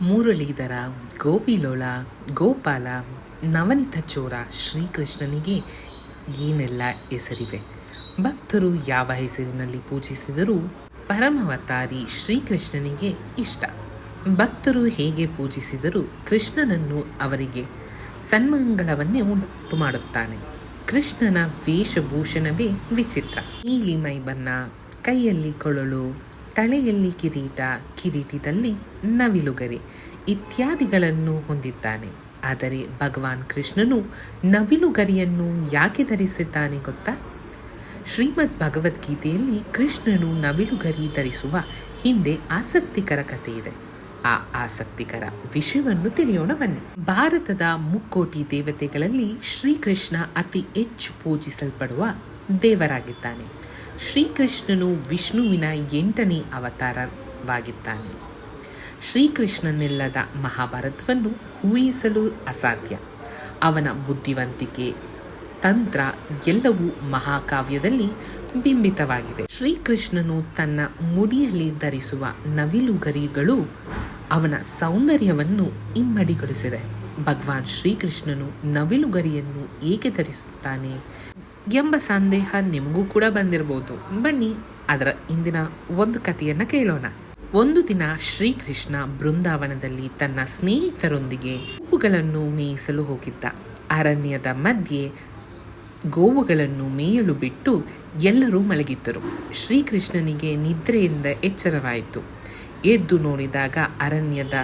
ಮುರಳೀಧರ ಗೋಪಿಲೋಳ, ಗೋಪಾಲ, ನವನಿತ ಚೋರ ಶ್ರೀಕೃಷ್ಣನಿಗೆ ಏನೆಲ್ಲ ಹೆಸರಿವೆ? ಭಕ್ತರು ಯಾವ ಹೆಸರಿನಲ್ಲಿ ಪೂಜಿಸಿದರೂ ಪರಮಾವತಾರಿ ಶ್ರೀಕೃಷ್ಣನಿಗೆ ಇಷ್ಟ. ಭಕ್ತರು ಹೇಗೆ ಪೂಜಿಸಿದರೂ ಕೃಷ್ಣನನ್ನು ಅವರಿಗೆ ಸನ್ಮಂಗಳವನ್ನೇ ಉಂಟು ಮಾಡುತ್ತಾನೆ. ಕೃಷ್ಣನ ವೇಷಭೂಷಣವೇ ವಿಚಿತ್ರ. ನೀಲಿ ಮೈಬಣ್ಣ, ಕೈಯಲ್ಲಿ ಕೊಳಲು ತಲೆಯಲ್ಲಿ ಕಿರೀಟ, ಕಿರೀಟದಲ್ಲಿ ನವಿಲುಗರಿ ಇತ್ಯಾದಿಗಳನ್ನು ಹೊಂದಿದ್ದಾನೆ. ಆದರೆ ಭಗವಾನ್ ಕೃಷ್ಣನು ನವಿಲುಗರಿಯನ್ನು ಯಾಕೆ ಧರಿಸಿದ್ದಾನೆ ಗೊತ್ತಾ? ಶ್ರೀಮದ್ ಭಗವದ್ಗೀತೆಯಲ್ಲಿ ಕೃಷ್ಣನು ನವಿಲುಗರಿ ಧರಿಸುವ ಹಿಂದೆ ಆಸಕ್ತಿಕರ ಕಥೆ ಇದೆ. ಆ ಆಸಕ್ತಿಕರ ವಿಷಯವನ್ನು ತಿಳಿಯೋಣ ಬನ್ನಿ. ಭಾರತದ ಮುಕ್ಕೋಟಿ ದೇವತೆಗಳಲ್ಲಿ ಶ್ರೀಕೃಷ್ಣ ಅತಿ ಹೆಚ್ಚು ಪೂಜಿಸಲ್ಪಡುವ ದೇವರಾಗಿದ್ದಾನೆ. ಶ್ರೀಕೃಷ್ಣನು ವಿಷ್ಣುವಿನ ಎಂಟನೇ ಅವತಾರವಾಗಿದ್ದಾನೆ. ಶ್ರೀಕೃಷ್ಣನಿಲ್ಲದ ಮಹಾಭಾರತವನ್ನು ಊಹಿಸಲು ಅಸಾಧ್ಯ. ಅವನ ಬುದ್ಧಿವಂತಿಕೆ, ತಂತ್ರ ಎಲ್ಲವೂ ಮಹಾಕಾವ್ಯದಲ್ಲಿ ಬಿಂಬಿತವಾಗಿದೆ. ಶ್ರೀಕೃಷ್ಣನು ತನ್ನ ಮುಡಿಯಲ್ಲಿ ಧರಿಸುವ ನವಿಲುಗರಿಗಳು ಅವನ ಸೌಂದರ್ಯವನ್ನು ಇಮ್ಮಡಿಗೊಳಿಸಿದೆ. ಭಗವಾನ್ ಶ್ರೀಕೃಷ್ಣನು ನವಿಲುಗರಿಯನ್ನು ಏಕೆ ಧರಿಸುತ್ತಾನೆ? ಎಂಬ ಸಂದೇಹ ನಿಮಗೂ ಕೂಡ ಬಂದಿರಬಹುದು ಬನ್ನಿ, ಅದರ ಇಂದಿನ ಒಂದು ಕಥೆಯನ್ನು ಕೇಳೋಣ. ಒಂದು ದಿನ ಶ್ರೀಕೃಷ್ಣ ಬೃಂದಾವನದಲ್ಲಿ ತನ್ನ ಸ್ನೇಹಿತರೊಂದಿಗೆ ಹೂವುಗಳನ್ನು ಮೇಯಿಸಲು ಹೋಗಿದ್ದ. ಅರಣ್ಯದ ಮಧ್ಯೆ ಗೋವುಗಳನ್ನು ಮೇಯಲು ಬಿಟ್ಟು ಎಲ್ಲರೂ ಮಲಗಿದ್ದರು. ಶ್ರೀಕೃಷ್ಣನಿಗೆ ನಿದ್ರೆಯಿಂದ ಎಚ್ಚರವಾಯಿತು. ಎದ್ದು ನೋಡಿದಾಗ ಅರಣ್ಯದ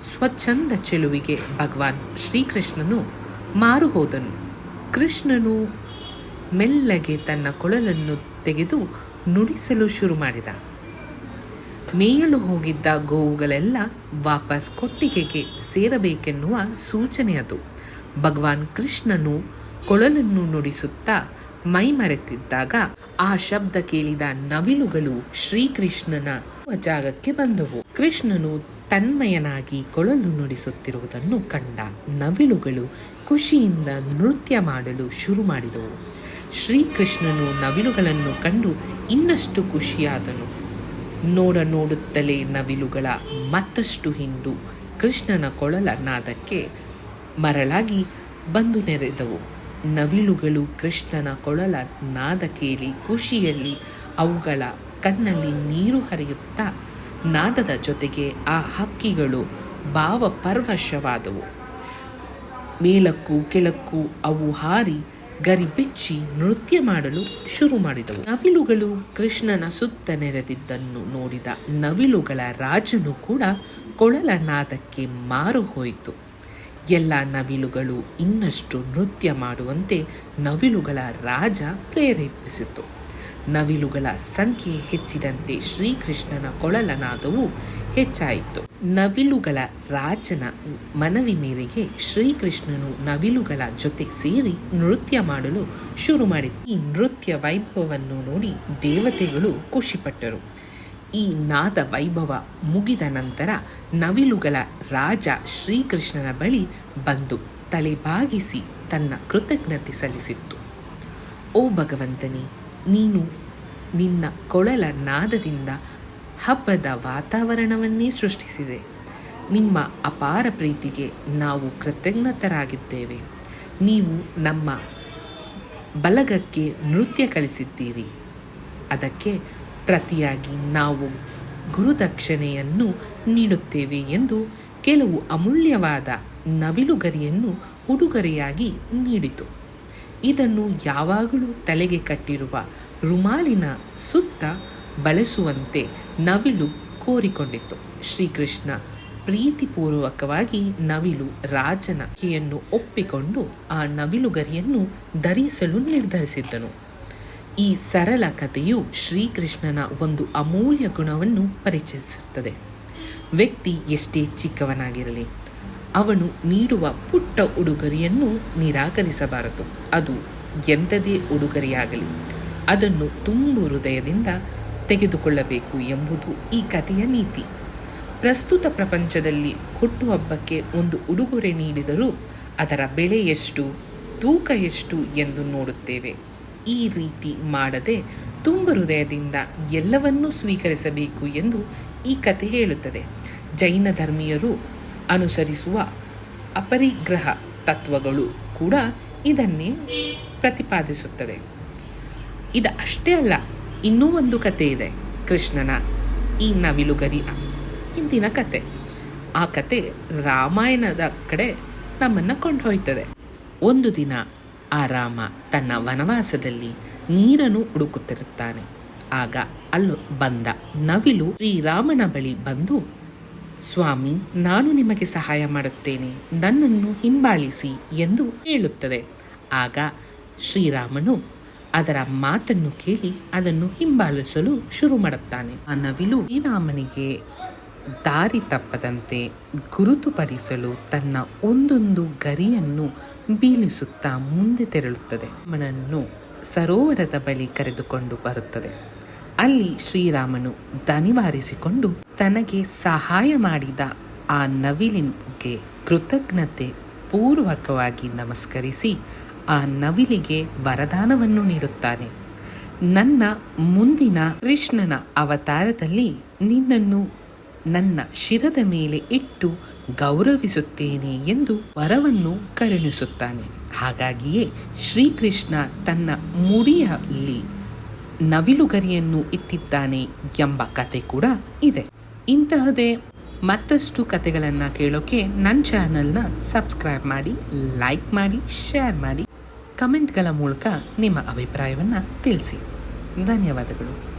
ಸ್ವಚ್ಛಂದ ಚೆಲುವಿಗೆ ಭಗವಾನ್ ಶ್ರೀಕೃಷ್ಣನು ಮಾರು ಹೋದನು. ಕೃಷ್ಣನು ಮೆಲ್ಲಗೆ ತನ್ನ ಕೊಳಲನ್ನು ತೆಗೆದು ನುಡಿಸಲು ಶುರು ಮಾಡಿದ. ಮೇಯಲು ಹೋಗಿದ್ದ ಗೋವುಗಳೆಲ್ಲ ವಾಪಸ್ ಕೊಟ್ಟಿಗೆಗೆ ಸೇರಬೇಕೆನ್ನುವ ಸೂಚನೆಯದು ಭಗವಾನ್ ಕೃಷ್ಣನು ಕೊಳಲನ್ನು ನುಡಿಸುತ್ತಾ ಮೈಮರೆತಿದ್ದಾಗ ಆ ಶಬ್ದ ಕೇಳಿದ ನವಿಲುಗಳು ಶ್ರೀಕೃಷ್ಣನ ಜಾಗಕ್ಕೆ ಬಂದವು. ಕೃಷ್ಣನು ತನ್ಮಯನಾಗಿ ಕೊಳಲು ನುಡಿಸುತ್ತಿರುವುದನ್ನು ಕಂಡ ನವಿಲುಗಳು ಖುಷಿಯಿಂದ ನೃತ್ಯ ಮಾಡಲು ಶುರು ಮಾಡಿದವು. ಶ್ರೀಕೃಷ್ಣನು ನವಿಲುಗಳನ್ನು ಕಂಡು ಇನ್ನಷ್ಟು ಖುಷಿಯಾದನು. ನೋಡ ನೋಡುತ್ತಲೇ ನವಿಲುಗಳ ಮತ್ತಷ್ಟು ಹಿಂಡು. ಕೃಷ್ಣನ ಕೊಳಲ ನಾದಕ್ಕೆ ಮರಳಾಗಿ ಬಂದು ನೆರೆದವು. ನವಿಲುಗಳು ಕೃಷ್ಣನ ಕೊಳಲ ನಾದ ಕೇಳಿ ಖುಷಿಯಲ್ಲಿ ಅವುಗಳ ಕಣ್ಣಲ್ಲಿ ನೀರು ಹರಿಯುತ್ತಾ ನಾದದ ಜೊತೆಗೆ ಆ ಹಕ್ಕಿಗಳು ಭಾವಪರ್ವಶವಾದವು. ಮೇಲಕ್ಕೂ ಕೆಳಕ್ಕೂ ಅವು ಹಾರಿ ಗರಿ ಬಿಚ್ಚಿ ನೃತ್ಯ ಮಾಡಲು ಶುರು ಮಾಡಿದವು. ನವಿಲುಗಳು ಕೃಷ್ಣನ ಸುತ್ತ ನೆರೆದಿದ್ದನ್ನು ನೋಡಿದ ನವಿಲುಗಳ ರಾಜನು ಕೂಡ ಕೊಳಲ ನಾದಕ್ಕೆ ಮಾರು ಹೋಯಿತು. ಎಲ್ಲ ನವಿಲುಗಳು ಇನ್ನಷ್ಟು ನೃತ್ಯ ಮಾಡುವಂತೆ ನವಿಲುಗಳ ರಾಜ ಪ್ರೇರೇಪಿಸಿತು. ನವಿಲುಗಳ ಸಂಖ್ಯೆ ಹೆಚ್ಚಿದಂತೆ ಶ್ರೀಕೃಷ್ಣನ ಕೊಳಲನಾದವು ಹೆಚ್ಚಾಯಿತು. ನವಿಲುಗಳ ರಾಜನ ಮನವಿ ಮೇರೆಗೆ ಶ್ರೀಕೃಷ್ಣನು ನವಿಲುಗಳ ಜೊತೆ ಸೇರಿ ನೃತ್ಯ ಮಾಡಲು ಶುರು ಮಾಡಿದ. ಈ ನೃತ್ಯ ವೈಭವವನ್ನು ನೋಡಿ ದೇವತೆಗಳು ಖುಷಿಪಟ್ಟರು. ಈ ನಾದ ವೈಭವ ಮುಗಿದ ನಂತರ ನವಿಲುಗಳ ರಾಜ ಶ್ರೀಕೃಷ್ಣನ ಬಳಿ ಬಂದು ತಲೆಬಾಗಿಸಿ ತನ್ನ ಕೃತಜ್ಞತೆ ಸಲ್ಲಿಸಿತ್ತು. ಓ ಭಗವಂತನೇ ನೀನು ನಿನ್ನ ಕೊಳಲ ನಾದದಿಂದ ಹಬ್ಬದ ವಾತಾವರಣವನ್ನೇ ಸೃಷ್ಟಿಸಿದೆ. ನಿಮ್ಮ ಅಪಾರ ಪ್ರೀತಿಗೆ ನಾವು ಕೃತಜ್ಞತರಾಗಿದ್ದೇವೆ. ನೀವು ನಮ್ಮ ಬಲಗಕ್ಕೆ ನೃತ್ಯ ಕಲಿಸಿದ್ದೀರಿ. ಅದಕ್ಕೆ ಪ್ರತಿಯಾಗಿ ನಾವು ಗುರುದಕ್ಷಿಣೆಯನ್ನು ನೀಡುತ್ತೇವೆ ಎಂದು ಕೆಲವು ಅಮೂಲ್ಯವಾದ ನವಿಲುಗರಿಯನ್ನು ಉಡುಗೊರೆಯಾಗಿ ನೀಡಿತು. ಇದನ್ನು ಯಾವಾಗಲೂ ತಲೆಗೆ ಕಟ್ಟಿರುವ ರುಮಾಲಿನ ಸುತ್ತ ಬಳಸುವಂತೆ ನವಿಲು ಕೋರಿಕೊಂಡಿತ್ತು. ಶ್ರೀಕೃಷ್ಣ ಪ್ರೀತಿಪೂರ್ವಕವಾಗಿ ನವಿಲು ರಾಜನ ಕೆಯನ್ನು ಒಪ್ಪಿಕೊಂಡು ಆ ನವಿಲುಗರಿಯನ್ನು ಧರಿಸಲು ನಿರ್ಧರಿಸಿದ್ದನು. ಈ ಸರಳ ಕಥೆಯು ಶ್ರೀಕೃಷ್ಣನ ಒಂದು ಅಮೂಲ್ಯ ಗುಣವನ್ನು ಪರಿಚಯಿಸುತ್ತದೆ. ವ್ಯಕ್ತಿ ಎಷ್ಟೇ ಚಿಕ್ಕವನಾಗಿರಲಿ ಅವನು ನೀಡುವ ಪುಟ್ಟ ಉಡುಗೊರೆಯನ್ನು ನಿರಾಕರಿಸಬಾರದು. ಅದು ಎಂಥದೇ ಉಡುಗೊರೆಯಾಗಲಿ, ಅದನ್ನು ತುಂಬು ಹೃದಯದಿಂದ ತೆಗೆದುಕೊಳ್ಳಬೇಕು ಎಂಬುದು ಈ ಕಥೆಯ ನೀತಿ. ಪ್ರಸ್ತುತ ಪ್ರಪಂಚದಲ್ಲಿ ಹುಟ್ಟುಹಬ್ಬಕ್ಕೆ ಒಂದು ಉಡುಗೊರೆ ನೀಡಿದರೂ ಅದರ ಬೆಲೆ ಎಷ್ಟು, ತೂಕ ಎಷ್ಟು ಎಂದು ನೋಡುತ್ತೇವೆ. ಈ ರೀತಿ ಮಾಡದೆ ತುಂಬ ಹೃದಯದಿಂದ ಎಲ್ಲವನ್ನೂ ಸ್ವೀಕರಿಸಬೇಕು ಎಂದು ಈ ಕಥೆ ಹೇಳುತ್ತದೆ. ಜೈನ ಧರ್ಮೀಯರು ಅನುಸರಿಸುವ ಅಪರಿಗ್ರಹ ತತ್ವಗಳು ಕೂಡ ಇದನ್ನೇ ಪ್ರತಿಪಾದಿಸುತ್ತದೆ. ಇದು ಅಷ್ಟೇ ಅಲ್ಲ, ಇನ್ನೂ ಒಂದು ಕತೆ ಇದೆ, ಕೃಷ್ಣನ ಈ ನವಿಲುಗರಿ ಇಂದಿನ ಕತೆ ಆ ಕತೆ ರಾಮಾಯಣದ ಕಡೆ ನಮ್ಮನ್ನು ಕೊಂಡೊಯ್ತದೆ ಒಂದು ದಿನ ಆ ರಾಮ ತನ್ನ ವನವಾಸದಲ್ಲಿ ನೀರನ್ನು ಹುಡುಕುತ್ತಿರುತ್ತಾನೆ. ಆಗ ಅಲ್ಲೂ ಬಂದ ನವಿಲು ಶ್ರೀರಾಮನ ಬಳಿ ಬಂದು ಸ್ವಾಮಿ, ನಾನು ನಿಮಗೆ ಸಹಾಯ ಮಾಡುತ್ತೇನೆ. ನನ್ನನ್ನು ಹಿಂಬಾಲಿಸಿ ಎಂದು ಹೇಳುತ್ತದೆ. ಆಗ ಶ್ರೀರಾಮನು ಅದರ ಮಾತನ್ನು ಕೇಳಿ ಅದನ್ನು ಹಿಂಬಾಲಿಸಲು ಶುರು ಮಾಡುತ್ತಾನೆ. ಆ ನವಿಲು ಶ್ರೀರಾಮನಿಗೆ ದಾರಿ ತಪ್ಪದಂತೆ ಗುರುತುಪಡಿಸಲು ತನ್ನ ಒಂದೊಂದು ಗರಿಯನ್ನು ಬೀಳಿಸುತ್ತಾ ಮುಂದೆ ತೆರಳುತ್ತದೆ. ರಾಮನನ್ನು ಸರೋವರದ ಬಳಿ ಕರೆದುಕೊಂಡು ಬರುತ್ತದೆ. ಅಲ್ಲಿ ಶ್ರೀರಾಮನು ದನಿವಾರಿಸಿಕೊಂಡು ತನಗೆ ಸಹಾಯ ಮಾಡಿದ ಆ ನವಿಲಿಗೆ ಕೃತಜ್ಞತೆ ಪೂರ್ವಕವಾಗಿ ನಮಸ್ಕರಿಸಿ ಆ ನವಿಲಿಗೆ ವರದಾನವನ್ನು ನೀಡುತ್ತಾನೆ. ನನ್ನ ಮುಂದಿನ ಕೃಷ್ಣನ ಅವತಾರದಲ್ಲಿ ನಿನ್ನನ್ನು ನನ್ನ ಶಿರದ ಮೇಲೆ ಇಟ್ಟು ಗೌರವಿಸುತ್ತೇನೆ ಎಂದು ವರವನ್ನು ಕರುಣಿಸುತ್ತಾನೆ. ಹಾಗಾಗಿಯೇ ಶ್ರೀಕೃಷ್ಣ ತನ್ನ ಮುಡಿಯಲ್ಲಿ ನವಿಲುಗರಿಯನ್ನು ಇಟ್ಟಿದ್ದಾನೆ ಎಂಬ ಕತೆ ಕೂಡ ಇದೆ. ಇಂತಹದೇ ಮತ್ತಷ್ಟು ಕತೆಗಳನ್ನು ಕೇಳೋಕೆ ನನ್ನ ಚಾನಲ್ನ ಸಬ್ಸ್ಕ್ರೈಬ್ ಮಾಡಿ, ಲೈಕ್ ಮಾಡಿ, ಶೇರ್ ಮಾಡಿ. ಕಮೆಂಟ್ಗಳ ಮೂಲಕ ನಿಮ್ಮ ಅಭಿಪ್ರಾಯವನ್ನು ತಿಳಿಸಿ. ಧನ್ಯವಾದಗಳು.